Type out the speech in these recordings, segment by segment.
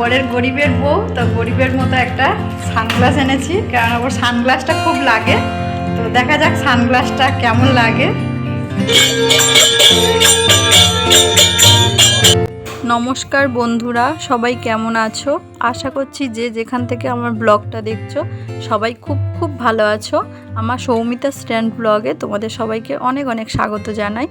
বরের গরিবের বউ, তো গরিবের মতো একটা সানগ্লাস এনেছি। কারণ ওর সানগ্লাসটা খুব লাগে। তো দেখা যাক সানগ্লাসটা কেমন লাগে। নমস্কার বন্ধুরা, সবাই কেমন আছো? আশা করছি যে যেখান থেকে আমার ব্লগটা দেখছ, সবাই খুব খুব ভালো আছো। আমার সৌমিতা স্ট্যান্ড ব্লগে তোমাদের সবাইকে অনেক অনেক স্বাগত জানাই।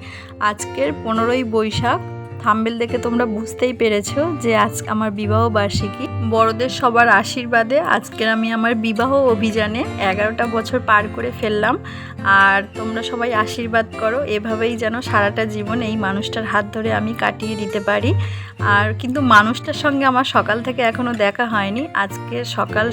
আজকের পনেরোই বৈশাখ থাম্বেল দেখে তোমরা বুঝতেই পেরেছ যে আজ আমার বিবাহ বার্ষিকী। বড়দের সবার আশীর্বাদে আজকের আমি আমার বিবাহ অভিযানে এগারোটা বছর পার করে ফেললাম। আর তোমরা সবাই আশীর্বাদ করো। এভাবেই যেন সারাটা জীবন এই মানুষটার হাত ধরে আমি কাটিয়ে দিতে পারি। আর কিন্তু মানুষটার সঙ্গে আমার সকাল থেকে এখনও দেখা হয়নি। আজকে সকাল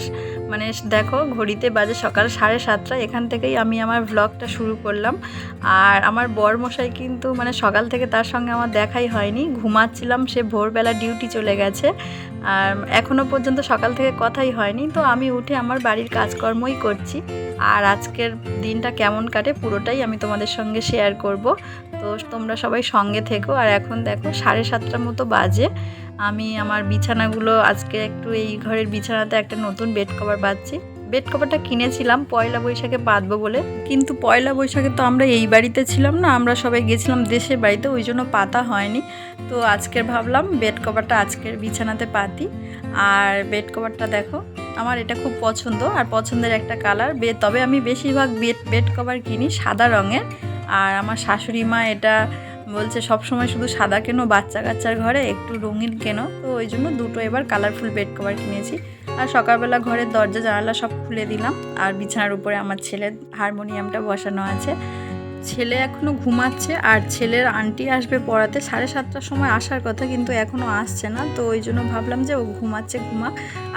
মানে দেখো ঘড়িতে বাজে সকাল সাড়ে সাতটা। এখান থেকেই আমি আমার ভ্লগটা শুরু করলাম। আর আমার বর মশাই কিন্তু মানে সকাল থেকে তার সঙ্গে আমার দেখাই হয়নি। ঘুমাচ্ছিলাম, সে ভোরবেলা ডিউটি চলে গেছে। আর এখনও পর্যন্ত সকাল থেকে কথাই হয়নি। তো আমি উঠে আমার বাড়ির কাজকর্মই করছি। আর আজকের দিনটা কেমন কাটে পুরোটাই আমি তোমাদের সঙ্গে শেয়ার করব। তো তোমরা সবাই সঙ্গে থেকো। আর এখন দেখো, সাড়ে সাতটার মতো বাজে। আমি আমার বিছানাগুলো আজকে একটু এই ঘরের বিছানাতে একটা নতুন বেড কভার পাচ্ছি বেড কভারটা কিনেছিলাম, পয়লা বৈশাখে বাঁধবো বলে। কিন্তু পয়লা বৈশাখে তো আমরা এই বাড়িতে ছিলাম না, আমরা সবাই গেছিলাম দেশের বাড়িতে, ওই জন্য পাতা হয়নি। তো আজকের ভাবলাম বেড কভারটা আজকের বিছানাতে পাতি আর বেড কভারটা দেখো আমার এটা খুব পছন্দ আর পছন্দের একটা কালার। বে তবে আমি বেশিরভাগ বেড বেড কভার কিনি সাদা রঙের। আর আমার শাশুড়ি মা এটা বলছে সব সময় শুধু সাদা কেনো, বাচ্চা কাচ্চার ঘরে একটু রঙিন কেনো? তো ওই জন্য দুটো এবার কালারফুল বেড কভার কিনেছি। আর সকালবেলা ঘরের দরজা জানালা সব খুলে দিলাম। আর বিছানার উপরে আমার ছেলের হারমোনিয়ামটা বসানো আছে। ছেলে এখনও ঘুমাচ্ছে আর ছেলের আন্টি আসবে পড়াতে, সাড়ে সাতটার সময় আসার কথা কিন্তু এখনও আসছে না। তো ওই জন্য ভাবলাম যে ও ঘুমাচ্ছে ঘুমা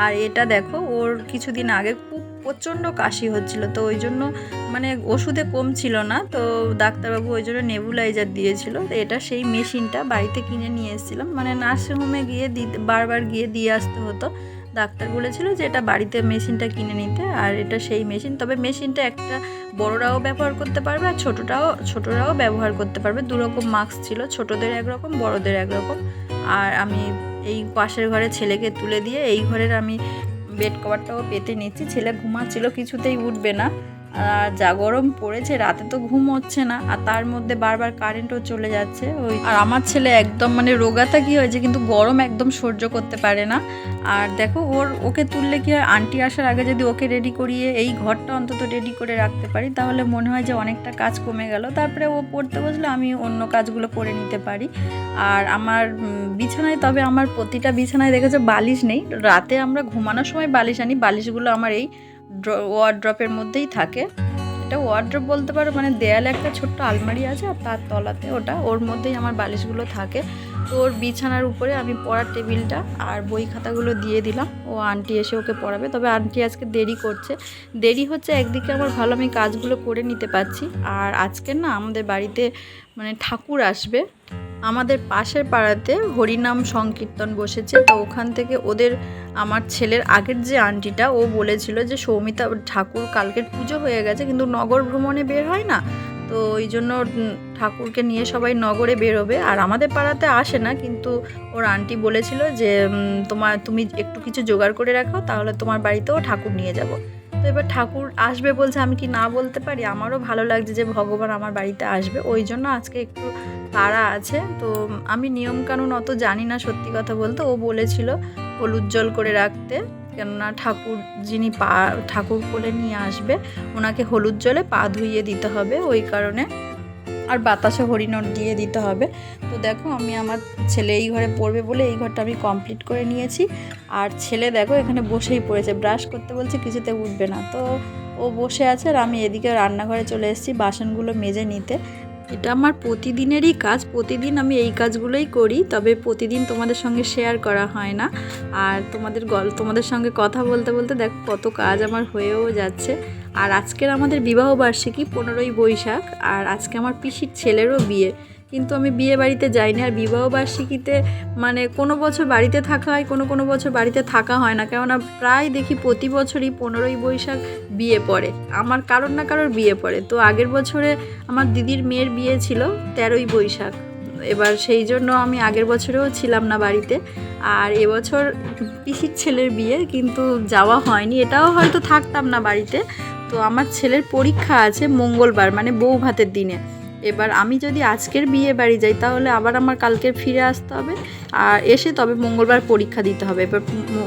আর এটা দেখো, ওর কিছুদিন আগে খুব প্রচণ্ড কাশি হচ্ছিল। তো ওই জন্য মানে ওষুধে কম ছিল না। তো ডাক্তারবাবু ওই জন্য নেবুলাইজার দিয়েছিল। এটা সেই মেশিনটা বাড়িতে কিনে নিয়ে এসেছিলাম। মানে নার্সিংহোমে গিয়ে দিতে, বারবার গিয়ে দিয়ে আসতে হতো। ডাক্তার বলেছিল যে এটা বাড়িতে মেশিনটা কিনে নিতে, আর এটা সেই মেশিন। তবে মেশিনটা একটা বড়রাও ব্যবহার করতে পারবে আর ছোটোটাও, ছোটোরাও ব্যবহার করতে পারবে। দুরকম মাস্ক ছিল, ছোটদের একরকম, বড়দের একরকম। আর আমি এই পাশের ঘরে ছেলেকে তুলে দিয়ে, এই ঘরের আমি বেড কভারটাও পেতে নিচ্ছি। ছেলে ঘুমাচ্ছিল, কিছুতেই উঠবে না। আর যা গরম পড়েছে, রাতে তো ঘুম হচ্ছে না, আর তার মধ্যে বারবার কারেন্টও চলে যাচ্ছে। ওই আর আমার ছেলে একদম মানে রোগাতা কি হয়েছে, কিন্তু গরম একদম সহ্য করতে পারে না। আর দেখো, ওর, ওকে তুললে কি হয়, আন্টি আসার আগে যদি ওকে রেডি করিয়ে এই ঘরটা অন্তত রেডি করে রাখতে পারি, তাহলে মনে হয় যে অনেকটা কাজ কমে গেল। তারপরে ও পড়তে বসলে আমি অন্য কাজগুলো করে নিতে পারি। আর আমার বিছানায়, তবে আমার প্রতিটা বিছানায় দেখেছ বালিশ নেই। রাতে আমরা ঘুমানোর সময় বালিশ আনি, বালিশগুলো আমার এই ওয়ার্ড্রপের মধ্যেই থাকে। এটা ওয়ার্ড্রপ বলতে পারো মানে দেয়ালে একটা ছোট্ট আলমারি আছে আর তার তলাতে ওটা। ওর মধ্যেই আমার বালিশগুলো থাকে। তো ওর বিছানার উপরে আমি পড়ার টেবিলটা আর বই খাতাগুলো দিয়ে দিলাম। ও আন্টি এসে ওকে পড়াবে। তবে আন্টি আজকে দেরি করছে। দেরি হচ্ছে একদিকে আমার ভালো আমি কাজগুলো করে নিতে পারছি। আর আজকে না আমাদের বাড়িতে মানে ঠাকুর আসবে। আমাদের পাশের পাড়াতে হরিনাম সংকীর্তন বসেছে। তো ওখান থেকে ওদের আমার ছেলের আগের যে আন্টিটা, ও বলেছিল যে সৌমিতা ঠাকুর কালকের পুজো হয়ে গেছে, কিন্তু নগর ভ্রমণে বের হয় না। তো ওই জন্য ঠাকুরকে নিয়ে সবাই নগরে বেরোবে। আর আমাদের পাড়াতে আসে না, কিন্তু ওর আন্টি বলেছিল যে তোমার তুমি একটু কিছু জোগাড় করে রাখো তাহলে তোমার বাড়িতেও ঠাকুর নিয়ে যাব। তো এবার ঠাকুর আসবে বলছে, আমি কি না বলতে পারি? আমারও ভালো লাগছে যে ভগবান আমার বাড়িতে আসবে। ওই জন্য আজকে একটু তাড়া আছে। তো আমি নিয়মকানুন অত জানি না সত্যি কথা বলতে। ও বলেছিল হলুদ জল করে রাখতে। কেননা ঠাকুর যিনি পা, ঠাকুর কোলে নিয়ে আসবে, ওনাকে হলুদ জলে পা ধুইয়ে দিতে হবে। ওই কারণে আর বাতাসে হরিণট দিয়ে দিতে হবে। তো দেখো, আমি আমার ছেলে এই ঘরে পড়বে বলে এই ঘরটা আমি কমপ্লিট করে নিয়েছি। আর ছেলে দেখো এখানে বসেই পড়েছে ব্রাশ করতে বলছে কিছুতে উঠবে না। তো ও বসে আছে আর আমি এদিকে রান্নাঘরে চলে এসেছি বাসনগুলো মেজে নিতে। এটা আমার প্রতিদিনেরই কাজ, প্রতিদিন আমি এই কাজগুলোই করি, তবে প্রতিদিন তোমাদের সঙ্গে শেয়ার করা হয় না। আর তোমাদের গল, তোমাদের সঙ্গে কথা বলতে বলতে দেখো কত কাজ আমার হয়েও যাচ্ছে। আর আজকের আমাদের বিবাহ বার্ষিকী পনেরোই বৈশাখ, আর আজকে আমার পিসির ছেলেরও বিয়ে। কিন্তু আমি বিয়ে বাড়িতে যাইনি। আর বিবাহ বার্ষিকীতে মানে কোনো বছর বাড়িতে থাকা হয়, কোনো কোনো বছর বাড়িতে থাকা হয় না। কেননা প্রায় দেখি প্রতি বছরই পনেরোই বৈশাখ বিয়ে পড়ে। আমার কারোর না কারোর বিয়ে পড়ে। তো আগের বছরে আমার দিদির মেয়ের বিয়ে ছিল তেরোই বৈশাখ। এবার সেই জন্য আমি আগের বছরেও ছিলাম না বাড়িতে। আর এবছর পিসির ছেলের বিয়ে, কিন্তু যাওয়া হয়নি। এটাও হয়তো থাকতাম না বাড়িতে। তো আমার ছেলের পরীক্ষা আছে মঙ্গলবার মানে বউ ভাতের দিনে। এবার আমি যদি আজকের বিয়ে বাড়ি যাই, তাহলে আবার আমার কালকে ফিরে আসতে হবে। আর এসে তবে মঙ্গলবার পরীক্ষা দিতে হবে। এবার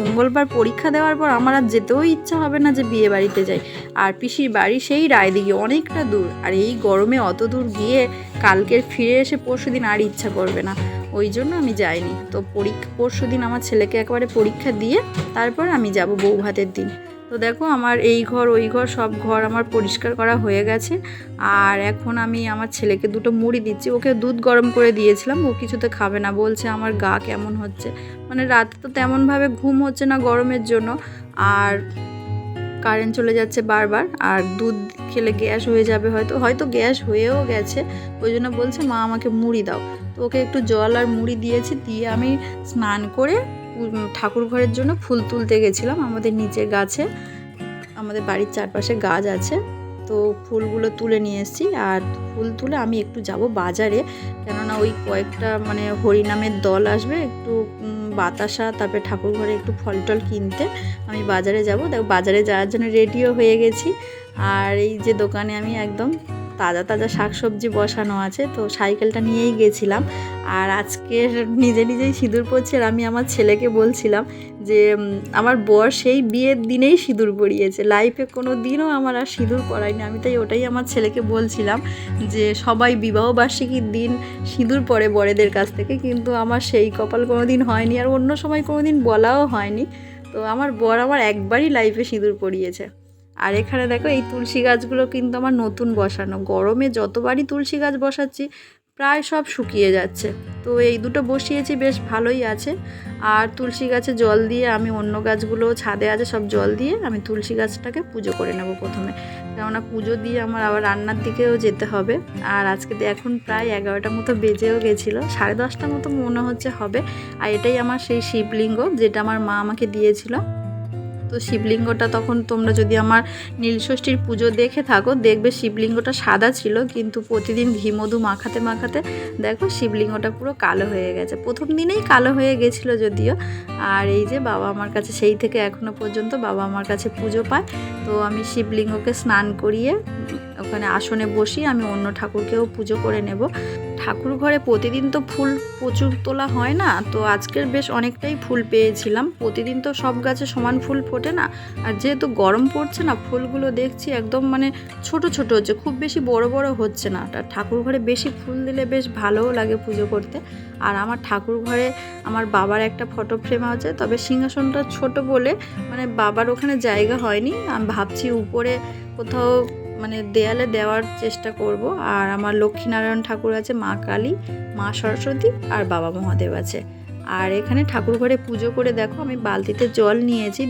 মঙ্গলবার পরীক্ষা দেওয়ার পর আমার আর যেতেও ইচ্ছা হবে না যে বিয়ে বাড়িতে যাই। আর পিসির বাড়ি সেই রায়দিঘি, অনেকটা দূর। আর এই গরমে অত দূর গিয়ে কালকের ফিরে এসে পরশু দিন আর ইচ্ছা করবে না। ওই জন্য আমি যাইনি। তো পরীক্ষা পরশু দিন আমার ছেলেকে একবারে পরীক্ষা দিয়ে তারপর আমি যাব বউ ভাতের দিন। তো দেখো আমার এই ঘর, ওই ঘর, সব ঘর আমার পরিষ্কার করা হয়ে গেছে। আর এখন আমি আমার ছেলেকে দুটো মুড়ি দিচ্ছি। ওকে দুধ গরম করে দিয়েছিলাম, ও কিছুতে খাবে না। বলছে, আমার গা কেমন হচ্ছে? মানে রাতে তো তেমনভাবে ঘুম হচ্ছে না গরমের জন্য। আর কারেন্ট চলে যাচ্ছে বারবার। আর দুধ খেলে গ্যাস হয়ে যাবে হয়তো। হয়তো গ্যাস হয়েও গেছে। ওই জন্য বলছে, মা, আমাকে মুড়ি দাও। তো ওকে একটু জল আর মুড়ি দিয়েছি। দিয়ে আমি স্নান করে ঠাকুর ঘরের জন্য ফুল তুলতে গেছিলাম আমাদের নিচে গাছে। আমাদের বাড়ির চারপাশে গাছ আছে। তো ফুলগুলো তুলে নিয়ে এসেছি। আর ফুল তুলে আমি একটু যাব বাজারে। কেননা ওই কয়েকটা মানে হরিনামের দল আসবে, একটু বাতাসা, তারপরে ঠাকুর ঘরে একটু ফল টল কিনতে আমি বাজারে যাব। দেখো বাজারে যাওয়ার জন্য রেডিও হয়ে গেছি। আর এই যে দোকানে আমি একদম তাজা তাজা শাকসবজি বসানো আছে, তো সাইকেলটা নিয়েই গেছিলাম। আর আজকের নিজে নিজেই সিঁদুর পরছি আর আমি আমার ছেলেকে বলছিলাম যে আমার বর সেই বিয়ের দিনেই সিঁদুর পরিয়েছে লাইফে কোনো দিনও আমার আর সিঁদুর পরায়নি আমি তাই ওটাই আমার ছেলেকে বলছিলাম যে, সবাই বিবাহবার্ষিকীর দিন সিঁদুর পরে বড়েদের কাছ থেকে, কিন্তু আমার সেই কপাল কোনো দিন হয়নি। আর অন্য সময় কোনো দিন বলাও হয়নি। তো আমার বর আমার একবারই লাইফে সিঁদুর পরিয়েছে আর এখানে দেখো, এই তুলসী গাছগুলো কিন্তু আমার নতুন বসানো। গরমে যতবারই তুলসী গাছ বসাচ্ছি, প্রায় সব শুকিয়ে যাচ্ছে। তো এই দুটো বসিয়েছি, বেশ ভালোই আছে। আর তুলসী গাছে জল দিয়ে আমি অন্য গাছগুলো, ছাদে আছে সব জল দিয়ে আমি তুলসী গাছটাকে পুজো করে নেব প্রথমে। কেননা পুজো দিয়ে আমার আবার রান্নার দিকেও যেতে হবে। আর আজকে এখন প্রায় এগারোটার মতো বেজেও গেছিল, সাড়ে দশটার মতো মনে হচ্ছে হবে। আর এটাই আমার সেই শিবলিঙ্গ যেটা আমার মা আমাকে দিয়েছিল। তো শিবলিঙ্গটা তখন তোমরা যদি আমার নীলষষ্ঠীর পুজো দেখে থাকো, দেখবে শিবলিঙ্গটা সাদা ছিল, কিন্তু প্রতিদিন ঘি মধু মাখাতে মাখাতে দেখো শিবলিঙ্গটা পুরো কালো হয়ে গেছে। প্রথম দিনেই কালো হয়ে গেছিল যদিও, আর এই যে বাবা আমার কাছে, সেই থেকে এখনও পর্যন্ত বাবা আমার কাছে পুজো পায়। তো আমি শিবলিঙ্গকে স্নান করিয়ে ওখানে আসনে বসি আমি অন্য ঠাকুরকেও পুজো করে নেব। ঠাকুর ঘরে প্রতিদিন তো ফুল প্রচুর তোলা হয় না, তো আজকের বেশ অনেকটাই ফুল পেয়েছিলাম। প্রতিদিন তো সব গাছে সমান ফুল ফোটে না, আর যেহেতু গরম পড়ছে না, ফুলগুলো দেখছি একদম মানে ছোট ছোট হচ্ছে, খুব বেশি বড় বড় হচ্ছে না। আর ঠাকুর ঘরে বেশি ফুল দিলে বেশ ভালোও লাগে পুজো করতে। আর আমার ঠাকুর ঘরে আমার বাবার একটা ফটো ফ্রেম আছে, তবে সিংহাসনটা ছোট বলে মানে বাবার ওখানে জায়গা হয়নি। আমি ভাবছি উপরে কোথাও মানে দেয়ালে দেওয়ার চেষ্টা করব। আর আমার লক্ষ্মীনারায়ণ ঠাকুর আছে, মা কালী, মা সরস্বতী আর বাবা মহাদেব আছে। আর এখানে ঠাকুর ঘরে পুজো করে দেখো, আমি বালতিতে জল নিয়েছি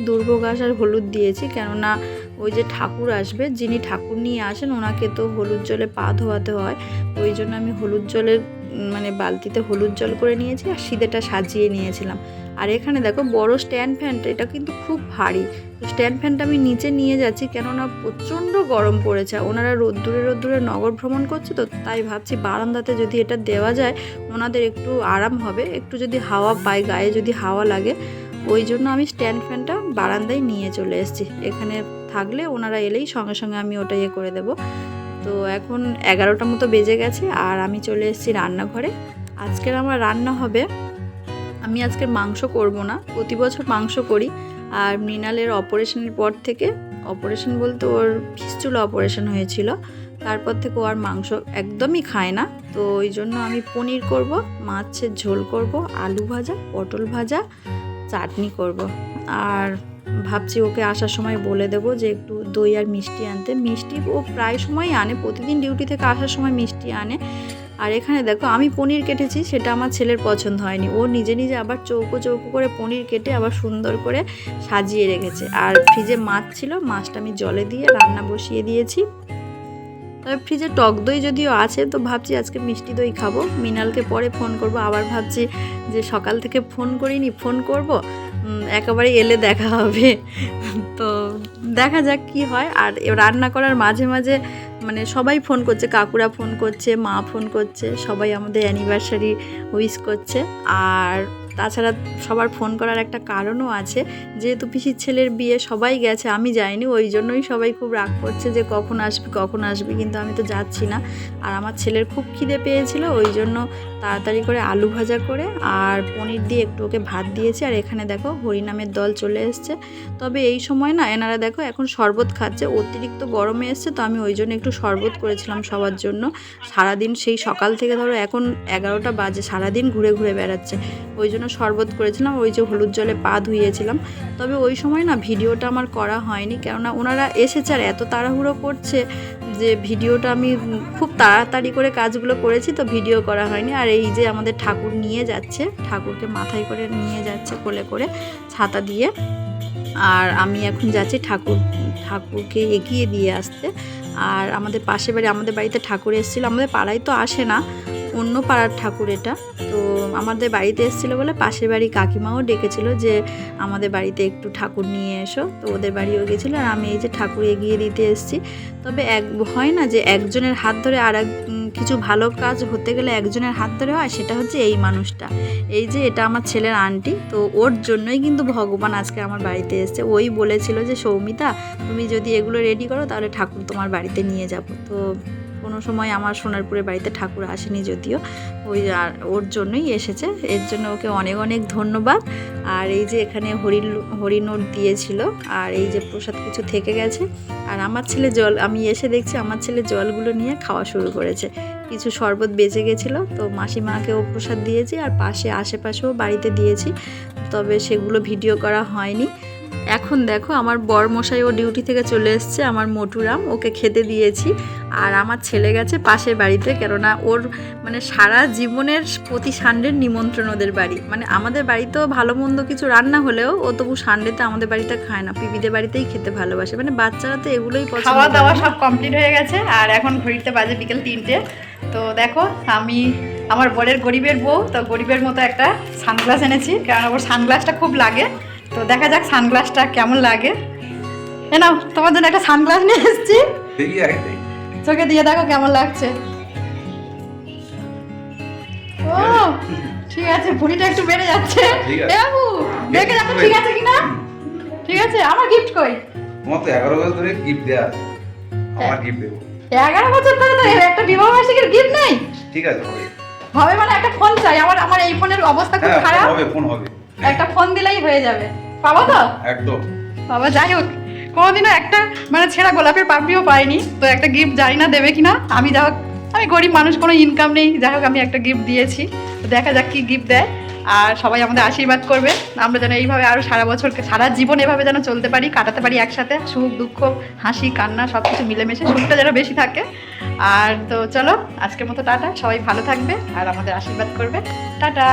ঘাস আর হলুদ দিয়েছি। কেননা ওই যে ঠাকুর আসবে, যিনি ঠাকুর নিয়ে আসেন, ওনাকে তো হলুদ জলে পা ধোয়াতে হয়। ওই জন্য আমি হলুদ জলের মানে বালতিতে হলুদ জল করে নিয়েছি আর সিদেটা সাজিয়ে নিয়েছিলাম। আর এখানে দেখো, বড় স্ট্যান্ড ফ্যানটা এটা কিন্তু খুব ভারী। স্ট্যান্ড ফ্যানটা আমি নিচে নিয়ে যাচ্ছি কেননা প্রচণ্ড গরম পড়েছে। ওনারা রোদ্দুরে রোদ্দুরে নগর ভ্রমণ করছে তো তাই ভাবছি বারান্দাতে যদি এটা দেওয়া যায়, ওনাদের একটু আরাম হবে। একটু যদি হাওয়া পায়, গায়ে যদি হাওয়া লাগে, ওই জন্য আমি স্ট্যান্ড ফ্যানটা বারান্দায় নিয়ে চলে এসেছি। এখানে থাকলে ওনারা এলেই সঙ্গে সঙ্গে আমি ওটা ইয়ে করে দেবো। তো এখন এগারোটা মতো বেজে গেছে আর আমি চলে এসেছি রান্নাঘরে। আজকের আমার রান্না হবে, আমি আজকে মাংস করব না। প্রতি বছর মাংস করি। আর মৃণালের অপারেশনের পর থেকে, অপারেশন বলতে ওর ফিস্টুলা অপারেশন হয়েছিল। তারপর থেকে ও আর মাংস একদমই খায় না। তো ওই জন্য আমি পনির করব, মাছের ঝোল করব, আলু ভাজা, পটল ভাজা, চাটনি করব। আর ভাবছি ওকে আসার সময় বলে দেবো যে একটু দই আর মিষ্টি আনতে। মিষ্টি ও প্রায় সময় আনে, প্রতিদিন ডিউটি থেকে আসার সময় মিষ্টি আনে। আর এখানে দেখো, আমি পনির কেটেছি, সেটা আমার ছেলের পছন্দ হয়নি। ও নিজে নিজে আবার চৌকো চৌকো করে পনির কেটে আবার সুন্দর করে সাজিয়ে রেখেছে। আর ফ্রিজে মাছ ছিল, মাছটা আমি জলে দিয়ে রান্না বসিয়ে দিয়েছি। তবে ফ্রিজে টক দই যদিও আছে, তো ভাবছি আজকে মিষ্টি দই খাব। মিনালকে পরে ফোন করব, আবার ভাবছি যে সকাল থেকে ফোন করিনি, ফোন করব। একেবারে এলে দেখা হবে। তো দেখা যাক কি হয়। আর রান্না করার মাঝে মাঝে মানে সবাই ফোন করছে, কাকুরা ফোন করছে, মা ফোন করছে, সবাই আমাদের অ্যানিভার্সারি উইশ করছে। আর তাছাড়া সবার ফোন করার একটা কারণও আছে, যেহেতু পিসির ছেলের বিয়ে সবাই গেছে, আমি যাইনি, ওই জন্যই সবাই খুব রাগ করছে যে কখন আসবি কখন আসবি, কিন্তু আমি তো যাচ্ছি না। আর আমার ছেলের খুব খিদে পেয়েছিল, ওই জন্য তাড়াতাড়ি করে আলু ভাজা করে আর পনির দিয়ে একটু ওকে ভাত দিয়েছি। আর এখানে দেখো হরিনামের দল চলে এসছে। তবে এই সময় না এনারা দেখো এখন শরবত খাচ্ছে। অতিরিক্ত গরমে এসছে, তো আমি ওই জন্য একটু শরবত করেছিলাম সবার জন্য। সারাদিন সেই সকাল থেকে ধরো এখন এগারোটা বাজে, সারাদিন ঘুরে ঘুরে বেড়াচ্ছে। ওই জন্য শরবত করেছিলাম, ওই যে হলুদ জলে পা ধুইয়েছিলাম। তবে ওই সময় না ভিডিওটা আমার করা হয়নি, কেননা ওনারা এসেছে আর এত তাড়াহুড়ো করছে যে ভিডিওটা আমি খুব তাড়াতাড়ি করে কাজগুলো করেছি, তো ভিডিও করা হয়নি। আর এই যে আমাদের ঠাকুর নিয়ে যাচ্ছে, ঠাকুরকে মাথায় করে নিয়ে যাচ্ছে কোলে করে ছাতা দিয়ে। আর আমি এখন যাচ্ছি ঠাকুর, ঠাকুরকে এগিয়ে দিয়ে আসতে। আর আমাদের পাশে বাড়ি, আমাদের বাড়িতে ঠাকুর এসেছিল। আমাদের পাড়ায় তো আসে না। অন্য পাড়ার ঠাকুর এটা। তো আমাদের বাড়িতে এসেছিল বলে পাশের বাড়ি কাকিমাও ডেকেছিল যে আমাদের বাড়িতে একটু ঠাকুর নিয়ে এসো। তো ওদের বাড়িও গেছিল আর আমি এই যে ঠাকুর এগিয়ে দিতে এসেছি। তবে এক, হয় না যে একজনের হাত ধরে আর কিছু ভালো কাজ হতে গেলে একজনের হাত ধরে হয়, সেটা হচ্ছে এই মানুষটা। এই যে এটা আমার ছেলের আন্টি, তো ওর জন্যই কিন্তু ভগবান আজকে আমার বাড়িতে এসেছে। ওই বলেছিল যে, সৌমিতা, তুমি যদি এগুলো রেডি করো, তাহলে ঠাকুর তোমার বাড়িতে নিয়ে যাব। তো কোনো সময় আমার সোনারপুরের বাড়িতে ঠাকুর আসেনি যদিও, ওই আর ওর জন্যই এসেছে। এর জন্য ওকে অনেক অনেক ধন্যবাদ। আর এই যে এখানে হরি হরিনোট দিয়েছিল, আর এই যে প্রসাদ কিছু থেকে গেছে। আর আমার ছেলে জল, আমি এসে দেখছি আমার ছেলে জলগুলো নিয়ে খাওয়া শুরু করেছে। কিছু শরবত বেঁচে গেছিল, তো মাসিমাকেও প্রসাদ দিয়েছি, আর পাশে, আশেপাশেও বাড়িতে দিয়েছি। তবে সেগুলো ভিডিও করা হয়নি। এখন দেখো আমার বর মশাই ও ডিউটি থেকে চলে এসছে, আমার মোটুরাম, ওকে খেতে দিয়েছি। আর আমার ছেলে গেছে পাশের বাড়িতে, কেননা ওর মানে সারা জীবনের প্রতি সানডের নিমন্ত্রণ ওদের বাড়ি। মানে আমাদের বাড়িতেও ভালো মন্দ কিছু রান্না হলেও ও তবু সানডেতে আমাদের বাড়িতে খায় না পিপিদের বাড়িতেই খেতে ভালোবাসে। মানে বাচ্চারা তো এগুলোই পছন্দ খাওয়া দাওয়া সব কমপ্লিট হয়ে গেছে, আর এখন ঘড়িতে বাজে বিকেল তিনটে। তো দেখো, আমি আমার বরের গরিবের বউ, তো গরিবের মতো একটা সানগ্লাস এনেছি কারণ ওর সানগ্লাসটা খুব লাগে। তো দেখা যাক সানগ্লাসটা কেমন লাগে। এ নাও তোমার জন্য একটা সানগ্লাস নিয়ে এসেছি। দেখি দেখি। চোখে দিয়ে দেখো কেমন লাগছে। ও ঠিক আছে ভুঁড়িটা একটু বেড়ে যাচ্ছে। এ বাবু দেখে যাচ্ছে ঠিক আছে কিনা? ঠিক আছে আমার গিফট কই? তোমার তো এগারো বছর ধরে গিফট দেওয়া। আমার গিফট দেবো। এগারো বছর ধরে তো একটা বিবাহ বার্ষিকীর গিফট নেই? ঠিক আছে হবে। হবে মানে একটা ফোন চাই আমার আমার এই ফোনের অবস্থা খুব হ্যাঁ খারাপ। হবে ফোন হবে। একটা ফোন দিলেই হয়ে যাবে। পাবো তো? একদম। বাবা যাই হোক কোনোদিনও একটা মানে ছেঁড়া গোলাপের পাপড়িও পাইনি তো একটা গিফট জানি না দেবে কিনা। আমি যা হোক আমি গরিব মানুষ কোনো ইনকাম নেই। যাই হোক আমি একটা গিফট দিয়েছি। তো দেখা যাক কি গিফট দেয়। আর সবাই আমাদের আশীর্বাদ করবে। আমরা যেন এইভাবে আরও সারা বছর সারা জীবন এভাবে যেন চলতে পারি কাটাতে পারি একসাথে। সুখ দুঃখ হাসি কান্না সব কিছু মিলেমিশে সুখটা যেন বেশি থাকে। আর তো চলো আজকের মতো টাটা। সবাই ভালো থাকবে আর আমাদের আশীর্বাদ করবে। টাটা!